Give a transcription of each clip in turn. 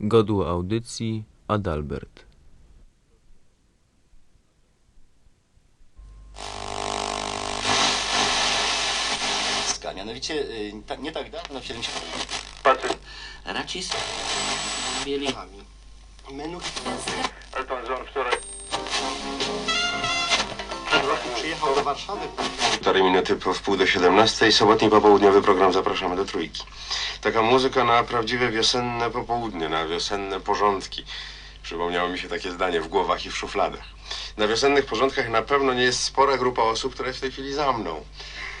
Godło audycji Adalbert. Mianowicie y, nie tak dawno, w 70... Patrzę, Racis mieli... Menu Elton John wczoraj. Przyjechał do Warszawy. Półtorej minuty po wpół do 17. Sobotni popołudniowy program zapraszamy do trójki. Taka muzyka na prawdziwe wiosenne popołudnie, na wiosenne porządki. Przypomniało mi się takie zdanie w głowach i w szufladach. Na wiosennych porządkach na pewno nie jest spora grupa osób, która jest w tej chwili za mną.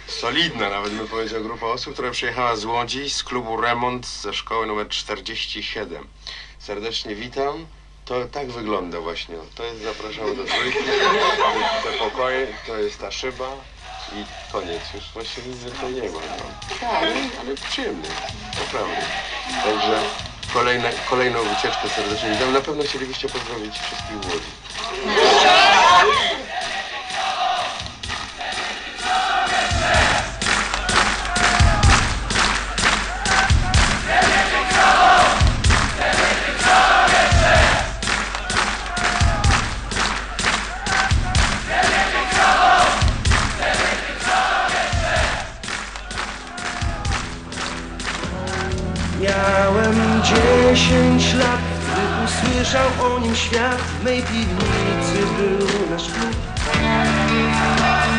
Solidna nawet bym powiedział grupa osób, która przyjechała z Łodzi, z klubu Remont ze szkoły numer 47. Serdecznie witam. To tak wygląda właśnie. To jest zapraszamy do trójki. Te pokoje, to jest ta szyba i koniec. Już właściwie nic więcej nie ma. No. Tak, ale przyjemny. Naprawdę. Także kolejne, kolejną wycieczkę serdecznie witam. Na pewno chcielibyście pozdrowić wszystkich w Łodzi. mej piwnicy był nasz klub.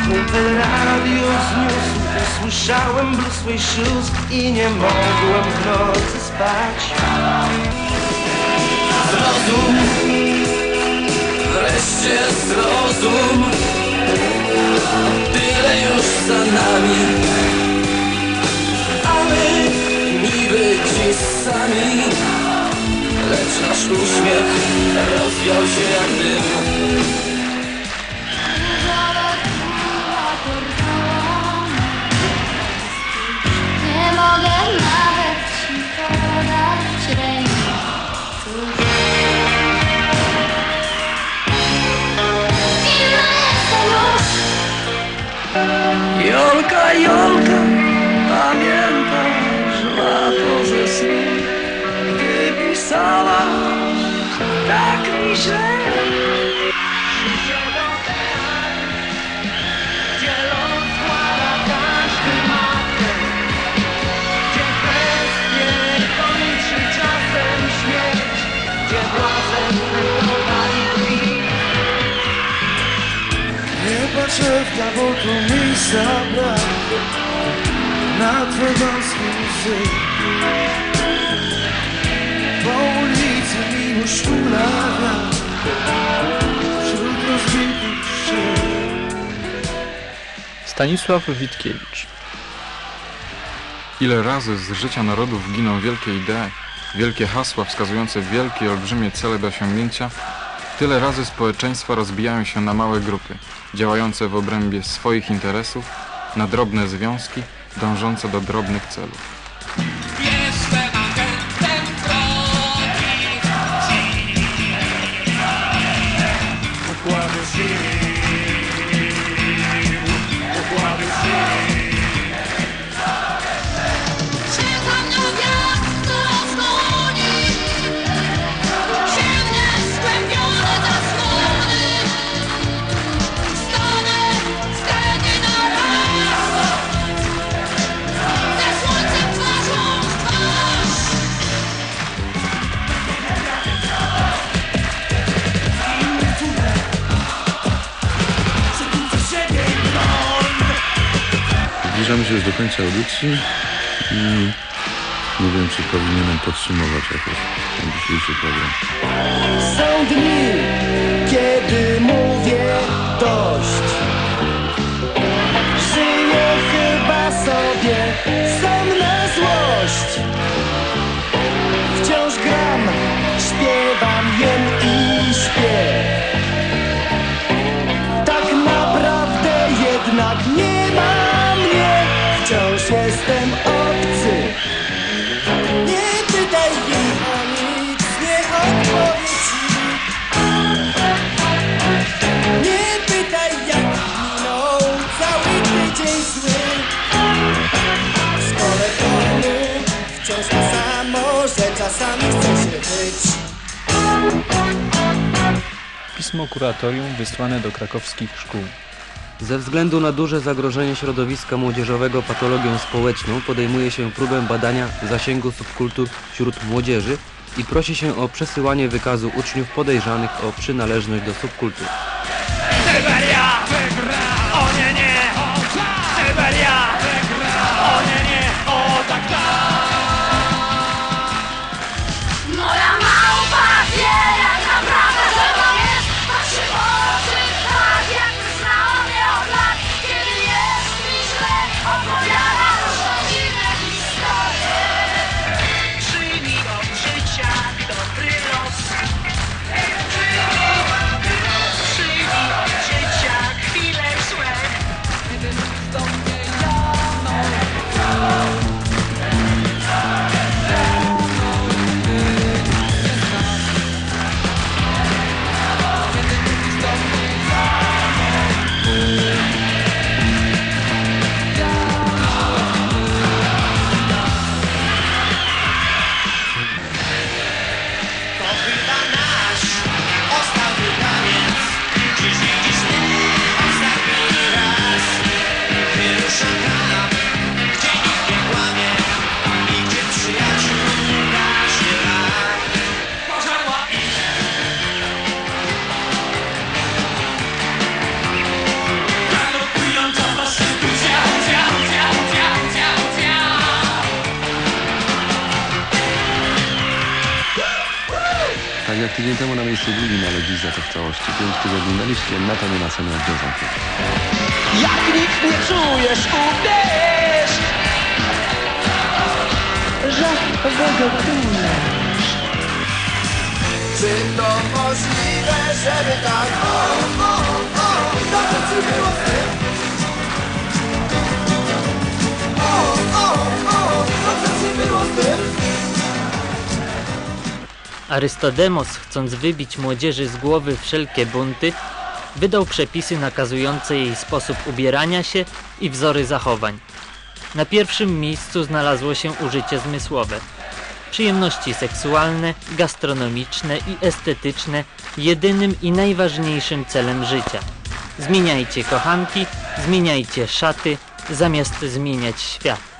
Kumpel radio zniósł, usłyszałem blues swój shoes I nie mogłem w nocy spać. Zrozum, wreszcie zrozum. Tyle już za nami. A my niby gdzieś sami. Lecz nasz uśmiech dym Nie mogę patrzę w bo tu miejsca brak Na twe wąskie łzy Po ulicy mimo sztula Stanisław Witkiewicz Ile razy z życia narodów giną wielkie idee, wielkie hasła wskazujące wielkie i olbrzymie cele do osiągnięcia, tyle razy społeczeństwa rozbijają się na małe grupy, działające w obrębie swoich interesów, na drobne związki, dążące do drobnych celów. Do końca audycji i nie wiem, czy powinienem podsumować jakoś ten dzisiejszy program. Są dni, kiedy pismo kuratorium wysłane do krakowskich szkół. Ze względu na duże zagrożenie środowiska młodzieżowego patologią społeczną podejmuje się próbę badania zasięgu subkultur wśród młodzieży i prosi się o przesyłanie wykazu uczniów podejrzanych o przynależność do subkultur. Miejscu drugim, ale dziś za to w całości. Pięć tygodni na liście, na to nie ma jak dzień Jak nic nie czujesz, uwierz Że wygadujesz Czy to możliwe, żeby tak o, o, o, dobrze ci było z tym? Arystodemos, chcąc wybić młodzieży z głowy wszelkie bunty, wydał przepisy nakazujące jej sposób ubierania się i wzory zachowań. Na pierwszym miejscu znalazło się użycie zmysłowe. Przyjemności seksualne, gastronomiczne i estetyczne jedynym i najważniejszym celem życia. Zmieniajcie kochanki, zmieniajcie szaty, zamiast zmieniać świat.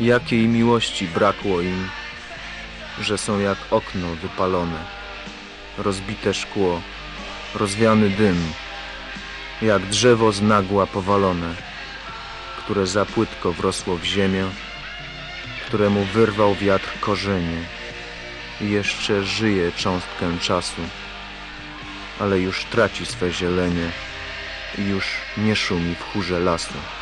Jakiej miłości brakło im, że są jak okno wypalone, rozbite szkło, rozwiany dym, jak drzewo z nagła powalone, które za płytko wrosło w ziemię, któremu wyrwał wiatr korzenie i jeszcze żyje cząstkę czasu, ale już traci swe zielenie i już nie szumi w chórze lasu.